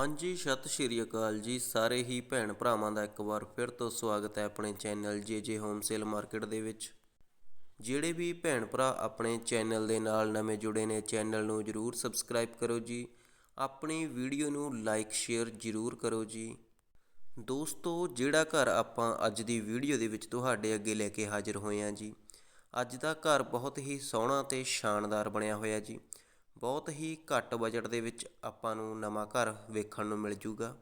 ਹਾਂਜੀ, ਸਤਿ ਸ਼੍ਰੀ ਅਕਾਲ ਜੀ ਸਾਰੇ ਹੀ ਭੈਣ ਭਰਾਵਾਂ ਦਾ ਇੱਕ ਵਾਰ ਫਿਰ ਤੋਂ ਸਵਾਗਤ ਹੈ ਆਪਣੇ ਚੈਨਲ ਜੇ ਜੇ ਹੋਮ ਸੇਲ ਮਾਰਕੀਟ ਦੇ ਵਿੱਚ। ਜਿਹੜੇ ਵੀ ਭੈਣ ਭਰਾ ਆਪਣੇ ਚੈਨਲ ਦੇ ਨਾਲ ਨਵੇਂ ਜੁੜੇ ਨੇ, ਚੈਨਲ ਨੂੰ ਜਰੂਰ ਸਬਸਕ੍ਰਾਈਬ ਕਰੋ ਜੀ। ਆਪਣੀ ਵੀਡੀਓ ਨੂੰ ਲਾਈਕ, ਸ਼ੇਅਰ ਜਰੂਰ ਕਰੋ ਜੀ। ਦੋਸਤੋ, ਜਿਹੜਾ ਘਰ ਆਪਾਂ ਅੱਜ ਦੀ ਵੀਡੀਓ ਦੇ ਵਿੱਚ ਤੁਹਾਡੇ ਅੱਗੇ ਲੈ ਕੇ ਹਾਜ਼ਰ ਹੋਏ ਹਾਂ ਜੀ, ਅੱਜ ਦਾ ਘਰ ਬਹੁਤ ਹੀ ਸੋਹਣਾ ਤੇ ਸ਼ਾਨਦਾਰ ਬਣਿਆ ਹੋਇਆ ਜੀ। ਬਹੁਤ ਹੀ ਘੱਟ ਬਜਟ ਦੇ ਵਿੱਚ ਆਪਾਂ ਨੂੰ ਨਵਾਂ ਘਰ ਵੇਖਣ ਨੂੰ ਮਿਲ ਜੂਗਾ।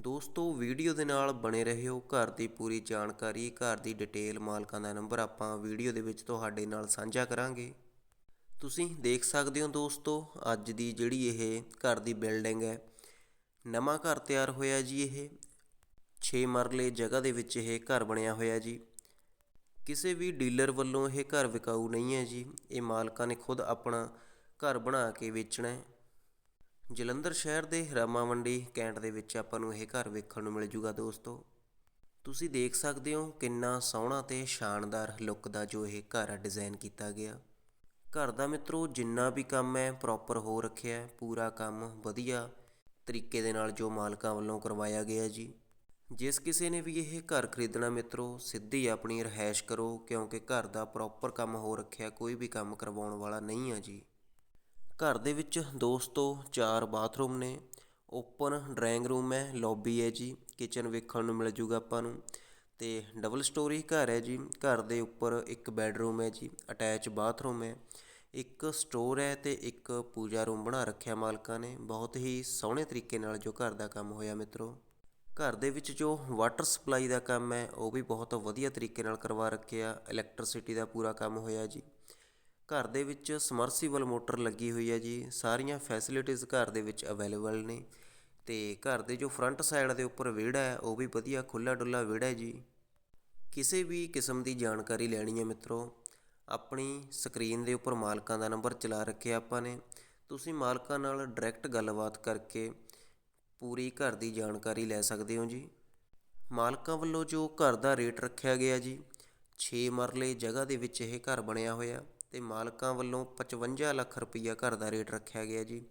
ਦੋਸਤੋ, ਵੀਡੀਓ ਦੇ ਨਾਲ ਬਣੇ ਰਹਿਓ ਘਰ ਦੀ ਪੂਰੀ ਜਾਣਕਾਰੀ, ਘਰ ਦੀ ਡਿਟੇਲ, ਮਾਲਕਾਂ ਦਾ ਨੰਬਰ ਆਪਾਂ ਵੀਡੀਓ ਦੇ ਵਿੱਚ ਤੁਹਾਡੇ ਨਾਲ ਸਾਂਝਾ ਕਰਾਂਗੇ। ਤੁਸੀਂ ਦੇਖ ਸਕਦੇ ਹੋ ਦੋਸਤੋ, ਅੱਜ ਦੀ ਜਿਹੜੀ ਇਹ ਘਰ ਦੀ ਬਿਲਡਿੰਗ ਹੈ, ਨਵਾਂ ਘਰ ਤਿਆਰ ਹੋਇਆ ਜੀ ਇਹ। 6 ਮਰਲੇ ਜਗ੍ਹਾ ਦੇ ਵਿੱਚ ਇਹ ਘਰ ਬਣਿਆ ਹੋਇਆ ਜੀ। ਕਿਸੇ ਵੀ ਡੀਲਰ ਵੱਲੋਂ ਇਹ ਘਰ ਵਿਕਾਊ ਨਹੀਂ ਹੈ ਜੀ। ਇਹ ਮਾਲਕਾਂ ਨੇ ਖੁਦ ਆਪਣਾ ਘਰ ਬਣਾ ਕੇ ਵੇਚਣਾ ਹੈ। ਜਲੰਧਰ ਸ਼ਹਿਰ ਦੇ ਹਰਾਮਾ ਮੰਡੀ ਕੈਂਟ ਦੇ ਵਿੱਚ ਆਪਾਂ ਨੂੰ ਇਹ ਘਰ ਵੇਖਣ ਨੂੰ ਮਿਲ ਜੂਗਾ ਦੋਸਤੋ। ਤੁਸੀਂ ਦੇਖ ਸਕਦੇ ਹੋ ਕਿੰਨਾ ਸੋਹਣਾ ਤੇ ਸ਼ਾਨਦਾਰ ਲੁੱਕ ਦਾ ਜੋ ਇਹ ਘਰ ਆ ਡਿਜ਼ਾਈਨ ਕੀਤਾ ਗਿਆ। ਘਰ ਦਾ ਮਿੱਤਰੋ, ਜਿੰਨਾ ਵੀ ਕੰਮ ਹੈ ਪ੍ਰੋਪਰ ਹੋ ਰੱਖਿਆ ਹੈ, ਪੂਰਾ ਕੰਮ ਵਧੀਆ ਤਰੀਕੇ ਦੇ ਨਾਲ ਜੋ ਮਾਲਕਾਂ ਵੱਲੋਂ ਕਰਵਾਇਆ ਗਿਆ ਜੀ। ਜਿਸ ਕਿਸੇ ਨੇ ਵੀ ਇਹ ਘਰ ਖਰੀਦਣਾ ਮਿੱਤਰੋ, ਸਿੱਧੀ ਆਪਣੀ ਰਹਿائش ਕਰੋ, ਕਿਉਂਕਿ ਘਰ ਦਾ ਪ੍ਰੋਪਰ ਕੰਮ ਹੋ ਰੱਖਿਆ, ਕੋਈ ਵੀ ਕੰਮ ਕਰਵਾਉਣ ਵਾਲਾ ਨਹੀਂ ਆ ਜੀ। ਘਰ ਦੇ ਵਿੱਚ ਦੋਸਤੋ ਚਾਰ ਬਾਥਰੂਮ ਨੇ। ਓਪਨ ਡਰਾਇੰਗ ਰੂਮ ਹੈ, ਲੋਬੀ ਹੈ ਜੀ, ਕਿਚਨ ਵੇਖਣ ਨੂੰ ਮਿਲ ਜੂਗਾ ਆਪਾਂ ਨੂੰ। ਅਤੇ ਡਬਲ ਸਟੋਰੀ ਘਰ ਹੈ ਜੀ, ਘਰ ਦੇ ਉੱਪਰ ਇੱਕ ਬੈੱਡਰੂਮ ਹੈ ਜੀ, ਅਟੈਚ ਬਾਥਰੂਮ ਹੈ। ਇੱਕ ਸਟੋਰ ਹੈ ਅਤੇ ਇੱਕ ਪੂਜਾ ਰੂਮ ਬਣਾ ਰੱਖਿਆ ਮਾਲਕਾਂ ਨੇ, ਬਹੁਤ ਹੀ ਸੋਹਣੇ ਤਰੀਕੇ ਨਾਲ ਜੋ ਘਰ ਦਾ ਕੰਮ ਹੋਇਆ ਮਿੱਤਰੋ। ਘਰ ਦੇ ਵਿੱਚ ਜੋ ਵਾਟਰ ਸਪਲਾਈ ਦਾ ਕੰਮ ਹੈ, ਉਹ ਵੀ ਬਹੁਤ ਵਧੀਆ ਤਰੀਕੇ ਨਾਲ ਕਰਵਾ ਰੱਖਿਆ, ਇਲੈਕਟ੍ਰਿਸਿਟੀ ਦਾ ਪੂਰਾ ਕੰਮ ਹੋਇਆ ਜੀ। ਘਰ ਦੇ ਵਿੱਚ ਸਮਰਸੀਬਲ ਮੋਟਰ ਲੱਗੀ ਹੋਈ ਹੈ ਜੀ। ਸਾਰੀਆਂ ਫੈਸਿਲਿਟੀਜ਼ ਘਰ ਦੇ ਵਿੱਚ ਅਵੇਲੇਬਲ ਨੇ। ਅਤੇ ਘਰ ਦੇ ਜੋ ਫਰੰਟ ਸਾਈਡ ਦੇ ਉੱਪਰ ਵਿਹੜਾ ਹੈ, ਉਹ ਵੀ ਵਧੀਆ ਖੁੱਲਾ ਡੁੱਲਾ ਵਿਹੜਾ ਹੈ ਜੀ। ਕਿਸੇ ਵੀ ਕਿਸਮ ਦੀ ਜਾਣਕਾਰੀ ਲੈਣੀ ਹੈ ਮਿੱਤਰੋ, ਆਪਣੀ ਸਕਰੀਨ ਦੇ ਉੱਪਰ ਮਾਲਕਾਂ ਦਾ ਨੰਬਰ ਚਲਾ ਰੱਖਿਆ ਆਪਾਂ ਨੇ। ਤੁਸੀਂ ਮਾਲਕਾਂ ਨਾਲ ਡਾਇਰੈਕਟ ਗੱਲਬਾਤ ਕਰਕੇ ਪੂਰੀ ਘਰ ਦੀ ਜਾਣਕਾਰੀ ਲੈ ਸਕਦੇ ਹੋ ਜੀ। ਮਾਲਕਾਂ ਵੱਲੋਂ ਜੋ ਘਰ ਦਾ ਰੇਟ ਰੱਖਿਆ ਗਿਆ ਜੀ 6 ਮਰਲੇ ਜਗ੍ਹਾ ਦੇ ਵਿੱਚ ਇਹ ਘਰ ਬਣਿਆ ਹੋਇਆ। ਅਤੇ ਮਾਲਕਾਂ ਵੱਲੋਂ 55 ਲੱਖ ਰੁਪਈਆ ਘਰ ਦਾ ਰੇਟ ਰੱਖਿਆ ਗਿਆ ਜੀ।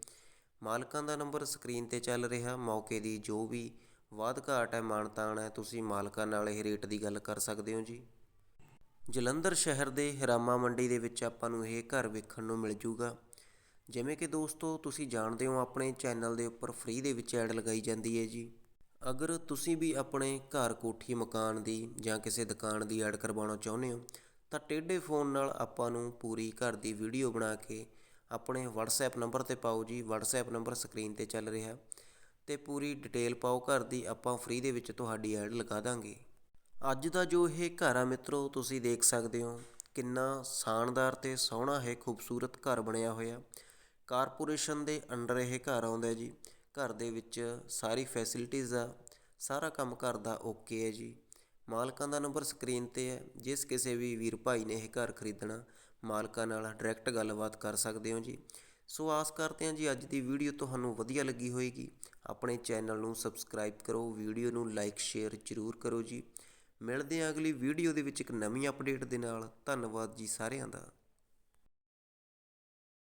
ਮਾਲਕਾਂ ਦਾ ਨੰਬਰ ਸਕਰੀਨ ਤੇ ਚੱਲ ਰਿਹਾ। ਮੌਕੇ ਦੀ ਜੋ ਵੀ ਵਾਧ ਘਾਟ ਹੈ, ਮਾਨਤਾਨ ਹੈ, ਤੁਸੀਂ ਮਾਲਕਾਂ ਨਾਲ ਇਹ ਰੇਟ ਦੀ ਗੱਲ ਕਰ ਸਕਦੇ ਹੋ ਜੀ। ਜਲੰਧਰ ਸ਼ਹਿਰ ਦੇ ਰਾਮਾ ਮੰਡੀ ਦੇ ਵਿੱਚ ਆਪਾਂ ਨੂੰ ਇਹ ਘਰ ਵੇਖਣ ਨੂੰ ਮਿਲ ਜੂਗਾ। ਜਿਵੇਂ ਕਿ ਦੋਸਤੋ, ਤੁਸੀਂ ਜਾਣਦੇ ਹੋ ਆਪਣੇ ਚੈਨਲ ਦੇ ਉੱਪਰ ਫ੍ਰੀ ਦੇ ਵਿੱਚ ਐਡ ਲਗਾਈ ਜਾਂਦੀ ਹੈ ਜੀ। ਅਗਰ ਤੁਸੀਂ ਵੀ ਆਪਣੇ ਘਰ ਕੋਠੀ ਮਕਾਨ ਦੀ ਜਾਂ ਕਿਸੇ ਦੁਕਾਨ ਦੀ ਐਡ ਕਰਵਾਉਣਾ ਚਾਹੁੰਦੇ ਹੋ ਤਾਂ ਟੇਢੇ ਫੋਨ ਨਾਲ ਆਪਾਂ ਨੂੰ ਪੂਰੀ ਘਰ ਦੀ ਵੀਡੀਓ ਬਣਾ ਕੇ ਆਪਣੇ ਵਟਸਐਪ ਨੰਬਰ ਤੇ ਪਾਓ ਜੀ। ਵਟਸਐਪ ਨੰਬਰ ਸਕਰੀਨ ਤੇ ਚੱਲ ਰਿਹਾ। ਤੇ ਪੂਰੀ ਡਿਟੇਲ ਪਾਓ। ਘਰ ਦੀ ਆਪਾਂ ਫ੍ਰੀ ਦੇ ਵਿੱਚ ਤੁਹਾਡੀ ਐਡ ਲਗਾ ਦਾਂਗੇ। ਅੱਜ ਦਾ ਜੋ ਇਹ ਘਰ ਆ ਮਿੱਤਰੋ, ਤੁਸੀਂ ਦੇਖ ਸਕਦੇ ਹੋ ਕਿੰਨਾ ਸ਼ਾਨਦਾਰ ਤੇ ਸੋਹਣਾ ਹੈ ਖੂਬਸੂਰਤ ਘਰ ਬਣਿਆ ਹੋਇਆ। ਕਾਰਪੋਰੇਸ਼ਨ ਦੇ ਅੰਡਰ ਇਹ ਘਰ ਆਉਂਦਾ ਜੀ। ਘਰ ਦੇ ਵਿੱਚ ਸਾਰੀ ਫੈਸਿਲਿਟੀਜ਼ ਆ। ਸਾਰਾ ਕੰਮ ਘਰ ਦਾ ਓਕੇ ਹੈ ਜੀ। ਮਾਲਕਾਂ ਦਾ ਨੰਬਰ ਸਕਰੀਨ ਤੇ ਹੈ। ਜਿਸ ਕਿਸੇ ਵੀ ਵੀਰ ਭਾਈ ਨੇ ਇਹ ਘਰ ਖਰੀਦਣਾ, ਮਾਲਕਾਂ ਨਾਲ ਡਾਇਰੈਕਟ ਗੱਲਬਾਤ ਕਰ ਸਕਦੇ ਹੋ ਜੀ। ਸੋ ਆਸ ਕਰਦੇ ਹਾਂ ਜੀ, ਅੱਜ ਦੀ ਵੀਡੀਓ ਤੁਹਾਨੂੰ ਵਧੀਆ ਲੱਗੀ ਹੋਵੇਗੀ ਆਪਣੇ ਚੈਨਲ ਨੂੰ ਸਬਸਕ੍ਰਾਈਬ ਕਰੋ, ਵੀਡੀਓ ਨੂੰ ਲਾਈਕ ਸ਼ੇਅਰ ਜ਼ਰੂਰ ਕਰੋ ਜੀ। ਮਿਲਦੇ ਹਾਂ ਅਗਲੀ ਵੀਡੀਓ ਦੇ ਵਿੱਚ ਇੱਕ ਨਵੀਂ ਅਪਡੇਟ ਦੇ ਨਾਲ। ਧੰਨਵਾਦ ਜੀ ਸਾਰਿਆਂ ਦਾ।